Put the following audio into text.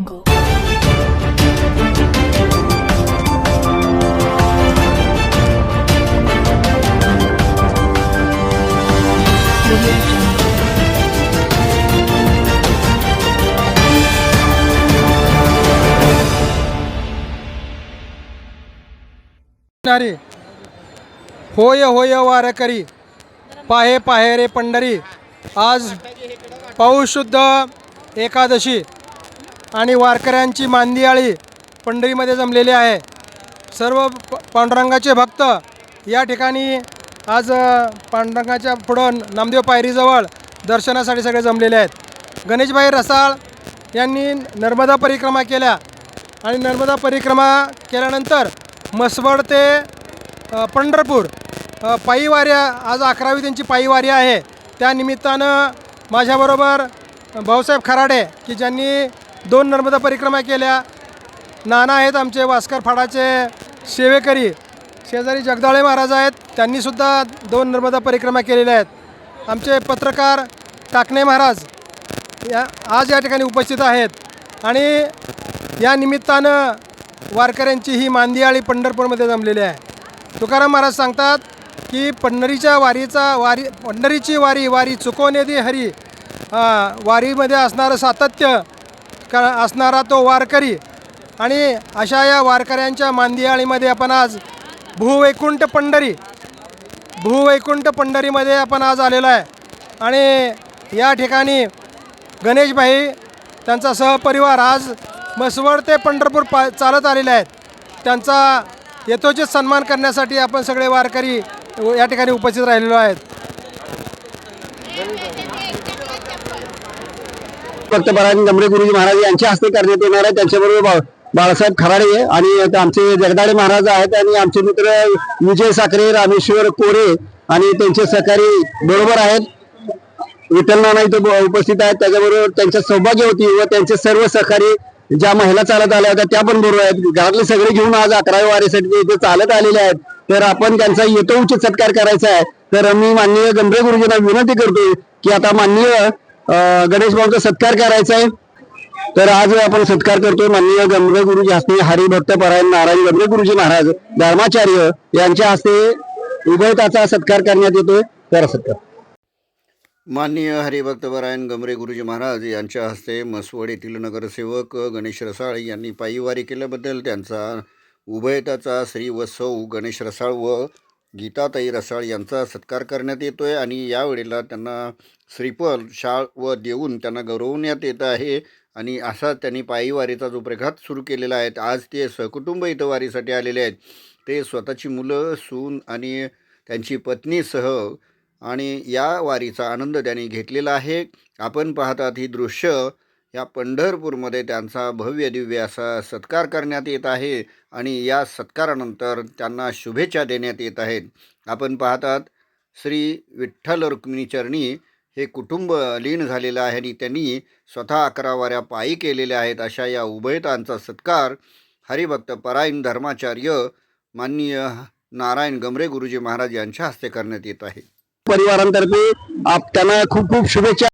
Jungle. होय होय वारकरी पाहे पाहे रे पंढरी आज पाऊस शुद्ध एकादशी आणि वारकऱ्यांची मांदियाळी पंढरीमध्ये जमलेली आहे. सर्व प- पांडुरंगाचे भक्त या ठिकाणी आज पांडुरंगाच्या पुढं नामदेव पायरीजवळ दर्शनासाठी सगळे जमलेले आहेत. गणेशभाई रसाळ यांनी नर्मदा परिक्रमा केल्या आणि नर्मदा परिक्रमा केल्यानंतर मसवड ते पंढरपूर अ, पायी वाऱ्या आज अकरावी त्यांची पायीवारी आहे. त्या निमित्तानं माझ्याबरोबर भाऊसाहेब खराडे की ज्यांनी दोन नर्मदा परिक्रमा केल्या. नाना आहेत आमचे वास्कर फाडाचे सेवेकरी शेजारी जगदाळे महाराज आहेत त्यांनीसुद्धा दोन नर्मदा परिक्रमा केलेल्या आहेत. आमचे पत्रकार टाकणे महाराज या आज या ठिकाणी उपस्थित आहेत. आणि या निमित्तानं वारकऱ्यांची ही मांदियाळी पंढरपूरमध्ये जमलेली आहे. तुकाराम महाराज सांगतात की पंढरीच्या वारीचा वारी पंढरीची वारी वारी चुकवणे दे हरी. वारीमध्ये असणारं सातत्य का असणारा तो वारकरी. आणि अशा या वारकऱ्यांच्या मांदियाळीमध्ये आपण आज भूवैकुंठ पंढरी भूवैकुंठ पंढरीमध्ये आपण आज आलेलो आहे. आणि या ठिकाणी गणेशभाई त्यांचा सहपरिवार आज म्हसवड ते पंढरपूर पा चालत आलेले आहेत. त्यांचा यथोचित सन्मान करण्यासाठी आपण सगळे वारकरी या ठिकाणी उपस्थित राहिलेलो आहेत. भक्त परायण गमरे गुरुजी महाराज यांच्या हस्ते करण्यात येणार आहे. त्यांच्याबरोबर बाळासाहेब खराडे आणि आमचे जगदाळे महाराज आहेत आणि आमचे मित्र विजय साखरे रामेश्वर कोरे आणि त्यांचे सहकारी बरोबर आहेत. विठ्ठल नाना इथं उपस्थित आहेत. त्याच्याबरोबर त्यांच्या सौभाग्यवती व त्यांचे सर्व सहकारी ज्या महिला चालत आल्या होत्या त्या पण बरोबर आहेत. घरातले सगळे घेऊन आज अकराव्या वारीसाठी इथे चालत आलेले आहेत. तर आपण त्यांचा यथोचित सत्कार करायचा आहे. तर मी माननीय गंभीर गुरुजींना विनंती करतोय की आता माननीय गणेश भाऊचा सत्कार करायचा आहे. तर आज आपण सत्कार करतोय माननीय गंभीर गुरुजी हस्ते हरिभक्त परायण नारायण गंभीर गुरुजी महाराज धर्माचार्य यांच्या हस्ते उभयताचा सत्कार करण्यात येतोय. तर सत्कार. माननीय हरिभक्तपरायण गमरे गुरुजी महाराज यांच्या हस्ते मसवड येथील नगरसेवक गणेश रसाळ यांनी पायीवारी केल्याबद्दल त्यांचा उभयताचा श्री व सौ गणेश रसाळ व गीताताई रसाळ यांचा सत्कार करण्यात येतो आहे आणि यावेळेला त्यांना श्रीफल शाळ व देऊन त्यांना गौरवण्यात येत आहे आणि असा त्यांनी पायीवारीचा जो प्रघात सुरू केलेला आहे आज ते सहकुटुंब इथं वारीसाठी आलेले आहेत. ते स्वतःची मुलं सून आणि त्यांची पत्नीसह आणि या वारीचा आनंद त्यांनी घेतलेला आहे. आपण पाहतात ही दृश्य या पंढरपूरमध्ये त्यांचा भव्य दिव्य असा सत्कार करण्यात येत आहे आणि या सत्कारानंतर त्यांना शुभेच्छा देण्यात येत आहेत. आपण पाहतात श्री विठ्ठल रुक्मिणी चरणी हे कुटुंब लीन झालेलं आहे आणि त्यांनी स्वतः अकरा वाऱ्या पायी केलेल्या आहेत अशा या उभयतांचा सत्कार हरिभक्त परायण धर्माचार्य माननीय नारायण गमरे गुरुजी महाराज यांच्या हस्ते करण्यात येत आहे. परिवारांतर्फे आप त्यांना खूप खूप शुभेच्छा